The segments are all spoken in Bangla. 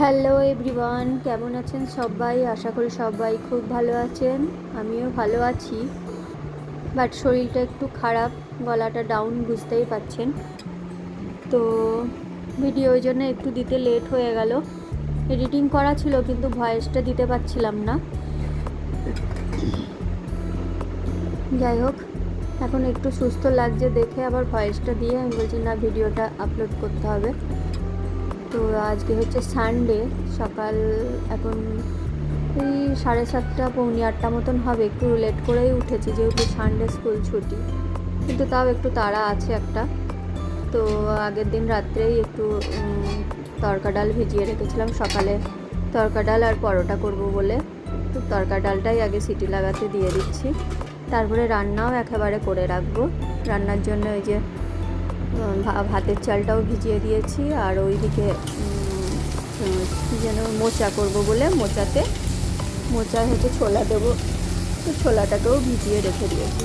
হ্যালো এভরিওয়ান কেমন আছেন সবাই? আশা করি সবাই খুব ভালো আছেন। আমিও ভালো আছি। বাট শরীরটা একটু খারাপ, গলাটা ডাউন বুঝতেই পাচ্ছেন। তো ভিডিও ওই জন্য একটু দিতে লেট হয়ে গেল। এডিটিং করা ছিল, কিন্তু ভয়েসটা দিতে পারছিলাম না। যাই হোক, এখন একটু সুস্থ লাগছে দেখে আবার ভয়েসটা দিয়ে আমি বলছি, না ভিডিওটা আপলোড করতে হবে। তো আজকে হচ্ছে সানডে সকাল এখন এই সাড়ে সাতটা, পৌনে আটটা মতন হবে। একটু লেট করেই উঠেছি, যেহেতু সানডে স্কুল ছুটি। কিন্তু তাও একটু তাড়া আছে একটা। তো আগের দিন রাত্রেই একটু তরকা ডাল ভিজিয়ে রেখেছিলাম। সকালে তরকা ডাল আর পরোটা করব বলে। তো তরকা ডালটাই আগে সিটি লাগাতে দিয়ে দিচ্ছি। তারপরে রান্নাও একেবারে করে রাখব। রান্নার জন্য ওই যে ভাতের চালটাও ভিজিয়ে দিয়েছি আর ওইদিকে যেন মোচা করব বলে মোচাতে মোচায় হচ্ছে ছোলা দেবো, তো ছোলাটাকেও ভিজিয়ে রেখে দিয়েছি।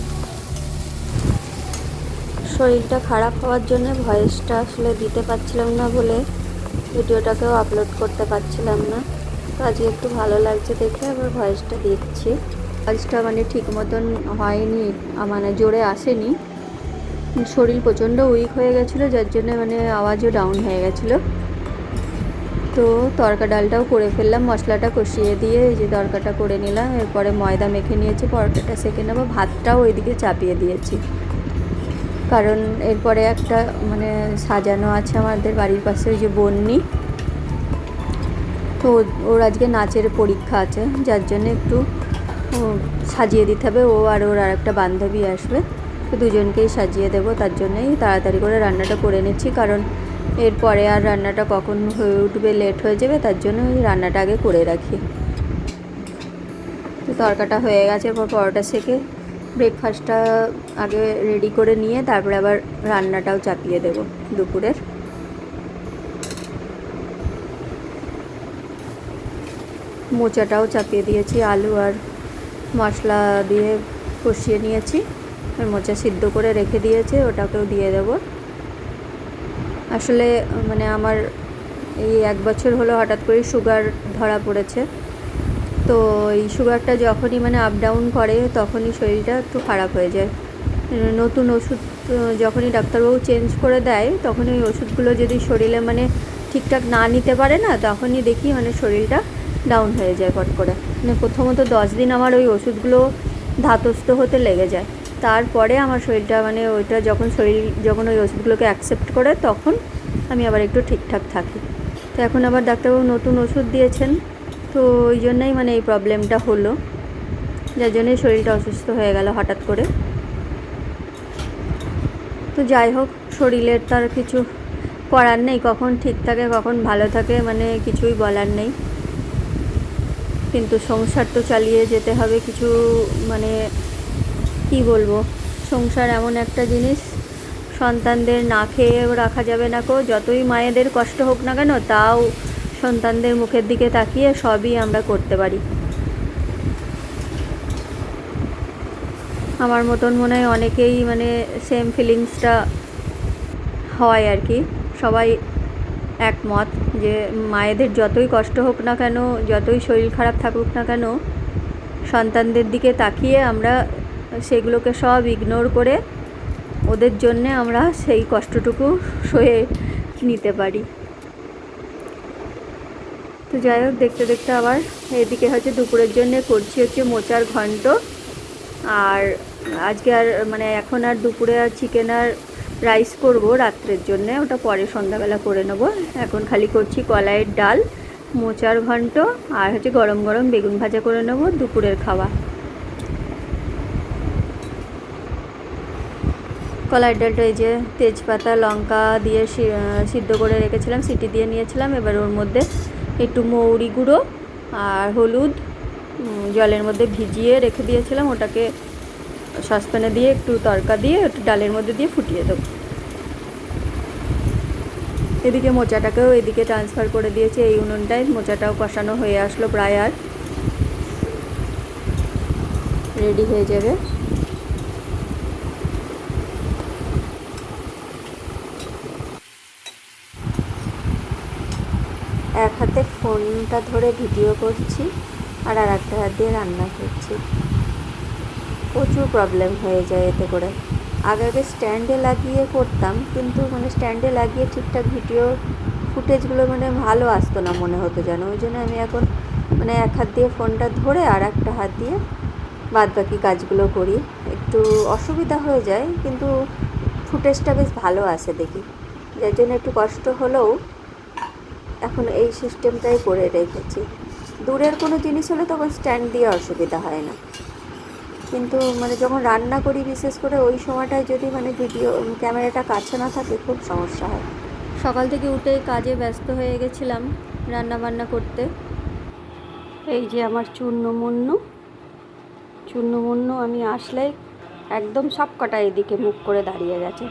শরীরটা খারাপ হওয়ার জন্য ভয়েসটা আসলে দিতে পারছিলাম না বলে ভিডিওটাকেও আপলোড করতে পারছিলাম না। তো আজকে একটু ভালো লাগছে দেখে আবার ভয়েসটা দিচ্ছি। আজটা মানে ঠিক মতন হয়নি মানে জোরে আসেনি। শরীর প্রচণ্ড উইক হয়ে গেছিল, যার জন্য মানে আওয়াজও ডাউন হয়ে গেছিল। তো তরকা ডালটাও করে ফেললাম, মশলাটা কষিয়ে দিয়ে এই যে তরকাটা করে নিলাম, এরপরে ময়দা মেখে নিয়েছি, পরোটাটা সেঁকে নেব, ভাতটাও ওইদিকে চাপিয়ে দিয়েছি। কারণ এরপরে একটা মানে সাজানো আছে আমাদের বাড়ির পাশে, ওই যে বন্নি। তো ওর আজকে নাচের পরীক্ষা আছে, যার জন্য একটু সাজিয়ে দিতে হবে, ও আর ওর আর একটা বান্ধবী আসবে। দুজনকেই সাজিয়ে দেবো, তার জন্যই তাড়াতাড়ি করে রান্নাটা করে নিচ্ছি। কারণ এরপরে আর রান্নাটা কখন হয়ে উঠবে লেট হয়ে যাবে, তার জন্য রান্নাটা আগে করে রাখি। তরকাটা হয়ে গেছে এরপর পরোটা সেকে ব্রেকফাস্টটা আগে রেডি করে নিয়ে তারপরে আবার রান্নাটাও চাপিয়ে দেব দুপুরের। মোচাটাও চাপিয়ে দিয়েছি, আলু আর মশলা দিয়ে কষিয়ে নিয়েছি। মোচা সিদ্ধ করে রেখে দিয়েছে, ওটাকেও দিয়ে দেব। আসলে মানে আমার এই এক বছর হলো হঠাৎ করে সুগার ধরা পড়েছে। তো এই সুগারটা যখনই মানে আপ ডাউন করে, তখনই শরীরটা একটু খারাপ হয়ে যায়। নতুন ওষুধ, যখনই ডাক্তারবাবু চেঞ্জ করে দেয়, তখনই ওই ওষুধগুলো যদি শরীরে মানে ঠিকঠাক না নিতে পারে না, তখনই দেখি মানে শরীরটা ডাউন হয়ে যায় পট করে। মানে প্রথমত দশ দিন আমার ওই ওষুধগুলো ধাতস্থ হতে লেগে যায়। তারপরে আমার শরীরটা মানে ওইটা যখন শরীর, যখন ওই ওষুধগুলোকে অ্যাকসেপ্ট করে তখন আমি আবার একটু ঠিকঠাক থাকি। তো এখন আবার ডাক্তারবাবু নতুন ওষুধ দিয়েছেন, তো ওই জন্যই মানে এই প্রবলেমটা হলো। যার জন্যই শরীরটা অসুস্থ হয়ে গেল হঠাৎ করে। তো যাই হোক, শরীরের তার কিছু করার নেই, কখন ঠিক থাকে, কখন ভালো থাকে মানে কিছুই বলার নেই। কিন্তু সংসার তো চালিয়ে যেতে হবে, কিছু মানে কি বলব? সংসার এমন একটা জিনিস। সন্তানদের না খেয়েও রাখা যাবে না কো। যতই মায়েদের কষ্ট হোক না কেন, তাও সন্তানদের মুখের দিকে তাকিয়ে সবই আমরা করতে পারি। আমার মতন মনে হয় অনেকেই মানে সেম ফিলিংসটা হয় আর কি। সবাই একমত যে মায়েদের যতই কষ্ট হোক না কেন, যতই শরীর খারাপ থাকুক না কেন, সন্তানদের দিকে তাকিয়ে আমরা সেগুলোকে সব ইগনোর করে ওদের জন্যে আমরা সেই কষ্টটুকু সয়ে নিতে পারি। তো যাই হোক, দেখতে দেখতে আবার এদিকে হচ্ছে দুপুরের জন্য করছি হচ্ছে মোচার ঘন্ট। আর আজকে আর মানে এখন আর দুপুরে আর চিকেন আর রাইস করব রাত্রের জন্য, ওটা পরে সন্ধ্যাবেলা করে নেব। এখন খালি করছি কলাইয়ের ডাল, মোচার ঘন্ট আর হচ্ছে গরম গরম বেগুন ভাজা করে নেব দুপুরের খাওয়া। কলাইয়ের ডালটা এই যে তেজপাতা, লঙ্কা দিয়ে সিদ্ধ করে রেখেছিলাম, সিটি দিয়ে নিয়েছিলাম। এবার ওর মধ্যে একটু মৌরি গুঁড়ো আর হলুদ জলের মধ্যে ভিজিয়ে রেখে দিয়েছিলাম। ওটাকে সসপ্যানে দিয়ে একটু তরকা দিয়ে, একটু ডালের মধ্যে দিয়ে ফুটিয়ে দেবো। এদিকে মোচাটাকেও এদিকে ট্রান্সফার করে দিয়েছি। এই উনুনটায় মোচাটাও কষানো হয়ে আসলো প্রায় আর। রেডি হয়ে যাবে এক হাতে ফোনটা ধরে ভিডিও করছি আর আর একটা হাত দিয়ে রান্না করছি। প্রচুর প্রবলেম হয়ে যায় এতে করে। আগে আগে স্ট্যান্ডে লাগিয়ে করতাম, কিন্তু মানে স্ট্যান্ডে লাগিয়ে ঠিকঠাক ভিডিও ফুটেজগুলো মানে ভালো আসতো না মনে হতো যেন। ওই জন্য আমি এখন মানে এক হাত দিয়ে ফোনটা ধরে আর একটা হাত দিয়ে বাদ বাকি কাজগুলো করি। একটু অসুবিধা হয়ে যায়, কিন্তু ফুটেজটা বেশ ভালো আসে দেখি। যার জন্য একটু কষ্ট হলেও এখন এই সিস্টেমটাই করে রেখেছি। দূরের কোনো জিনিস হলে তখন স্ট্যান্ড দিয়ে অসুবিধা হয় না। কিন্তু মানে যখন রান্না করি বিশেষ করে ওই সময়টায় যদি মানে ভিডিও ক্যামেরাটা কাছে না থাকে খুব সমস্যা হয়। সকাল থেকে উঠে কাজে ব্যস্ত হয়ে গেছিলাম রান্না বান্না করতে। এই যে আমার চূর্ণ মুন্নু। চূর্ণ মুন্নু আমি আসলেই একদম সব কটা এদিকে মুখ করে দাঁড়িয়ে গেছে।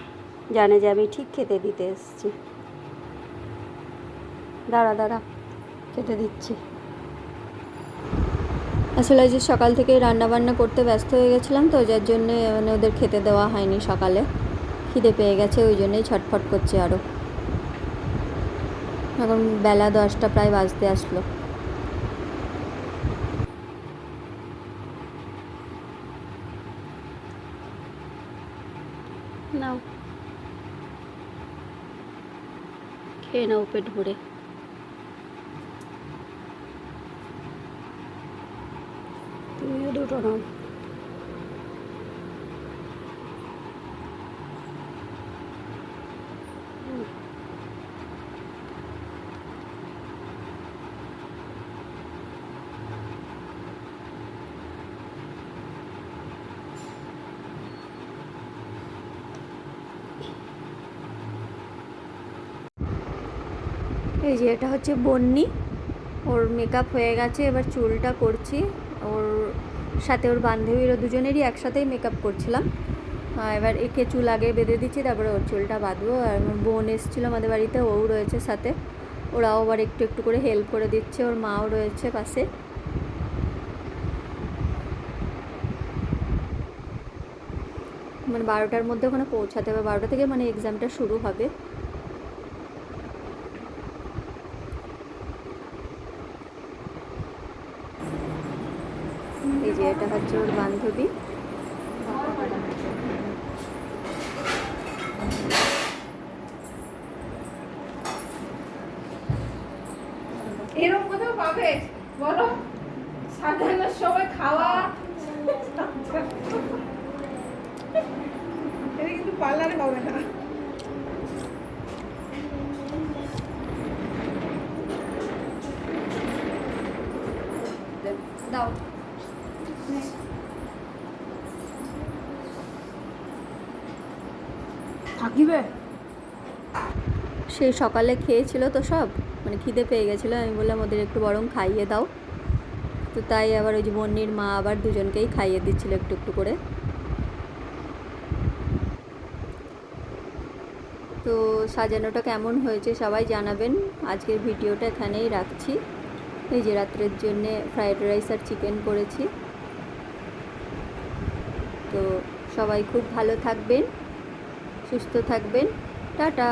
জানে যে আমি ঠিক খেতে দিতে এসেছি। দাঁড়া দাঁড়া খেতে দিচ্ছি। আসলে যে সকাল থেকে রান্না বান্না করতে ব্যস্ত হয়ে গেছিলাম তো, যার জন্যে মানে ওদের খেতে দেওয়া হয়নি সকালে। খিদে পেয়ে গেছে, ওই জন্যই ছটফট করছে আরও এখন বেলা দশটা, প্রায় বাজতে আসলো। নাও। খেয়ে নাও পেট ভরে। দুটো নাও। এই যে এটা হচ্ছে বন্নি। ওর মেকআপ হয়ে গেছে, এবার চুলটা করছি। ওর সাথে ওর বান্ধবীরা দুজনেরই একসাথেই মেকআপ করছিলাম। এবার একে চুল আগে বেঁধে দিচ্ছি, তারপরে ওর চুলটা বাঁধবো। আর আমার বোন এসেছিল আমাদের বাড়িতে ও রয়েছে সাথে। ওরাও আবার একটু একটু করে হেল্প করে দিচ্ছে, ওর মাও রয়েছে পাশে। মানে বারোটার মধ্যে ওখানে পৌঁছাতে হবে, বারোটা থেকে মানে এক্সামটা শুরু হবে। হচ্ছে ওর বান্ধবী। এরকম কোথাও পাবে? বলো। সময় খাওয়া। এটা কিন্তু না দাও থাকিবে? সেই সকালে খেয়েছিল তো সব। মানে খিদে পেয়ে গেছিল। আমি বললাম, ওদের একটু বরং খাইয়ে দাও। তো তাই আবার ওই যে বন্নির মা আবার দুজনকেই খাইয়ে দিচ্ছিল একটু একটু করে। তো সাজানোটা কেমন হয়েছে সবাই জানাবেন। আজকের ভিডিওটা এখানেই রাখছি। এই যে রাত্রের জন্যে ফ্রাইড রাইস আর চিকেন করেছি। তো সবাই খুব ভালো থাকবেন। সুস্থ থাকবেন। টাটা।